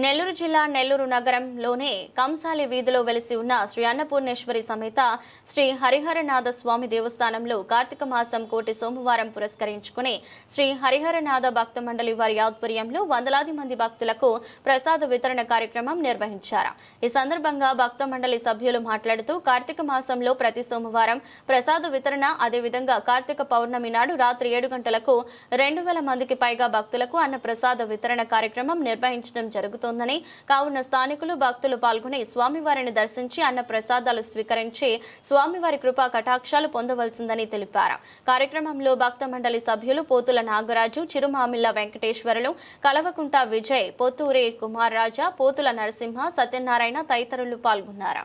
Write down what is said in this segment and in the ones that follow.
నెల్లూరు జిల్లా నెల్లూరు నగరంలోనే కంసాలి వీధిలో వెలిసి ఉన్న శ్రీ అన్నపూర్ణేశ్వరి సమేత శ్రీ హరిహరనాథ స్వామి దేవస్థానంలో కార్తీక మాసం కోటి సోమవారం పురస్కరించుకుని శ్రీ హరిహరనాథ భక్త మండలి వారి ఆధ్వర్యంలో వందలాది మంది భక్తులకు ప్రసాద వితరణ కార్యక్రమం నిర్వహించారు. ఈ సందర్భంగా భక్త మండలి సభ్యులు మాట్లాడుతూ కార్తీక మాసంలో ప్రతి సోమవారం ప్రసాద వితరణ అదేవిధంగా కార్తీక పౌర్ణమి నాడు రాత్రి ఏడు గంటలకు రెండు వేల మందికి పైగా భక్తులకు అన్న ప్రసాద వితరణ కార్యక్రమం నిర్వహించడం జరుగుతోందని. కావున స్థానికులు భక్తులు పాల్గొని స్వామివారిని దర్శించి అన్న ప్రసాదాలు స్వీకరించి స్వామివారి కృపా కటాక్షాలు పొందవలసిందని తెలిపారు. కార్యక్రమంలో భక్త మండలి సభ్యులు పోతుల నాగరాజు చిరుమామిల్ల వెంకటేశ్వరులు కలవకుంట విజయ్ పొత్తూరే కుమార్ రాజా పోతుల నరసింహ సత్యనారాయణ తదితరులు పాల్గొన్నారు.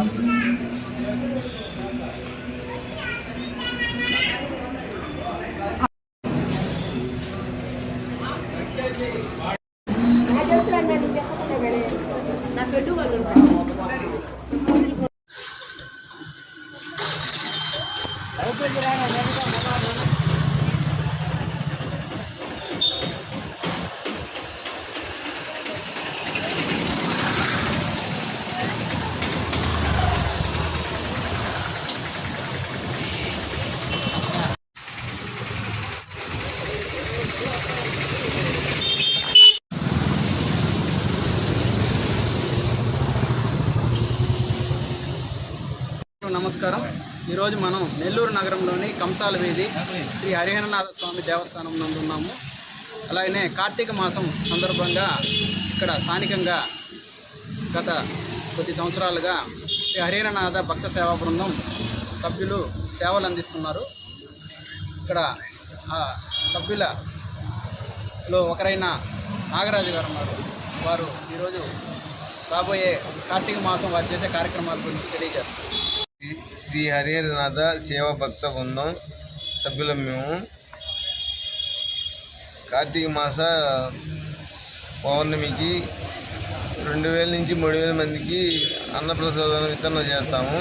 Mm-hmm. నమస్కారం. ఈరోజు మనం నెల్లూరు నగరంలోని కంసాల వీధి శ్రీ హరిహరనాథ స్వామి దేవస్థానం నందున్నాము అలాగనే కార్తీక మాసం సందర్భంగా ఇక్కడ స్థానికంగా గత కొద్ది సంవత్సరాలుగా శ్రీ హరిహరనాథ భక్త సేవా బృందం సభ్యులు సేవలు అందిస్తున్నారు. ఇక్కడ ఆ సభ్యులలో ఒకరైన నాగరాజు గారు ఉన్నారు. వారు ఈరోజు రాబోయే కార్తీక మాసం వారు చేసే కార్యక్రమాల గురించి తెలియజేస్తారు. శ్రీ హరిహరనాథ సేవా భక్త బృందం సభ్యులం మేము. కార్తీక మాస పౌర్ణమికి రెండు వేల నుంచి మూడు వేల మందికి అన్నప్రసాదం వితరణ చేస్తాము.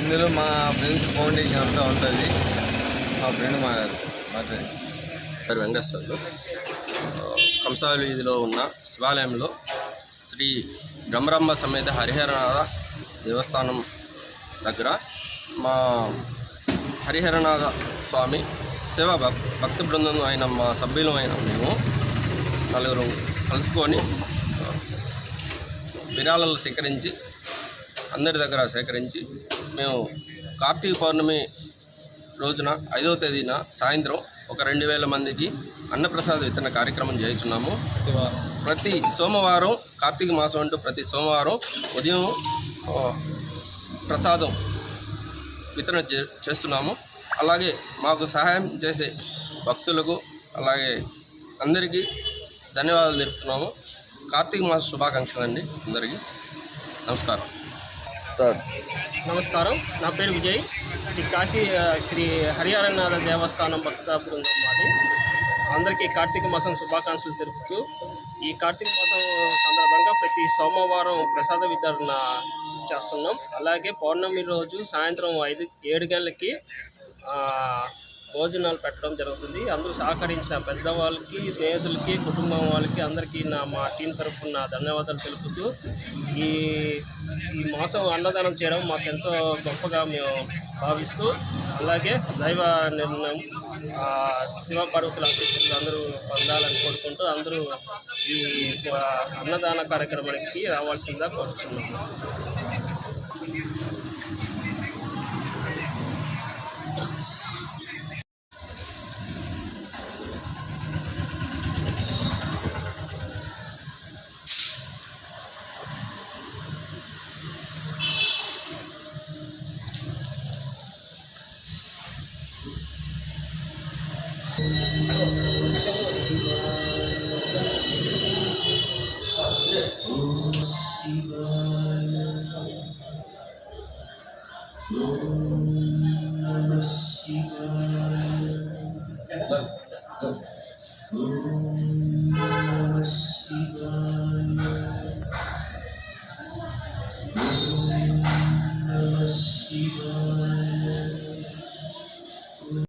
ఇందులో మా ఫ్రెండ్స్ ఫౌండేషన్ అంతా ఉంటుంది. మా ఫ్రెండ్ మాట్లాడు మాట్లాడి పేరు వెంకటేశ్వర్లు. కంసాల వీధిలో ఉన్న శివాలయంలో శ్రీ బ్రహ్మరంభ సమేత హరిహరనాథ దేవస్థానం దగ్గర మా హరిహరనాథ స్వామి సేవా భక్ భక్తి బృందం అయిన మా సభ్యులు అయిన మేము నలుగురు కలుసుకొని విరాళాలు సేకరించి అందరి దగ్గర సేకరించి మేము కార్తీక పౌర్ణమి రోజున ఐదవ తేదీన సాయంత్రం ఒక రెండు వేల మందికి అన్నప్రసాద విత్తన కార్యక్రమం చేస్తున్నాము ప్రతి సోమవారం కార్తీక మాసం అంటూ ప్రతి సోమవారం ఉదయం ప్రసాదం వితరణ చే- చేస్తున్నాము. అలాగే మాకు సహాయం చేసే భక్తులకు అలాగే అందరికీ ధన్యవాదాలు తెలుపుతున్నాము. కార్తీక మాస శుభాకాంక్షలు అండి అందరికీ. నమస్కారం. నమస్కారం. నా పేరు విజయ్. శ్రీ కాశీ శ్రీ హరిహరనాథ దేవస్థానం భక్త బృందం మాది. అందరికీ కార్తీక మాసం శుభాకాంక్షలు తెలుపుతూ ఈ కార్తీక మాసం సందర్భంగా ప్రతి సోమవారం ప్రసాద వితరణ చేస్తున్నాం. అలాగే పౌర్ణమి రోజు సాయంత్రం ఐదు ఏడు గంటలకి భోజనాలు పెట్టడం జరుగుతుంది. అందరూ సహకరించిన పెద్దవాళ్ళకి స్నేహితులకి కుటుంబం వాళ్ళకి అందరికీ నా మా టీం తరఫున నా ధన్యవాదాలు తెలుపుతూ ఈ ఈ మాసం అన్నదానం చేయడం మాకు ఎంతో గొప్పగా మేము భావిస్తూ అలాగే దైవ నిర్ణయం శివ పర్వతుల అందరూ పొందాలని కోరుకుంటూ అందరూ ఈ అన్నదాన కార్యక్రమానికి రావాల్సిందిగా కోరుతున్నాము Go. Go. Om Namah Shivaya.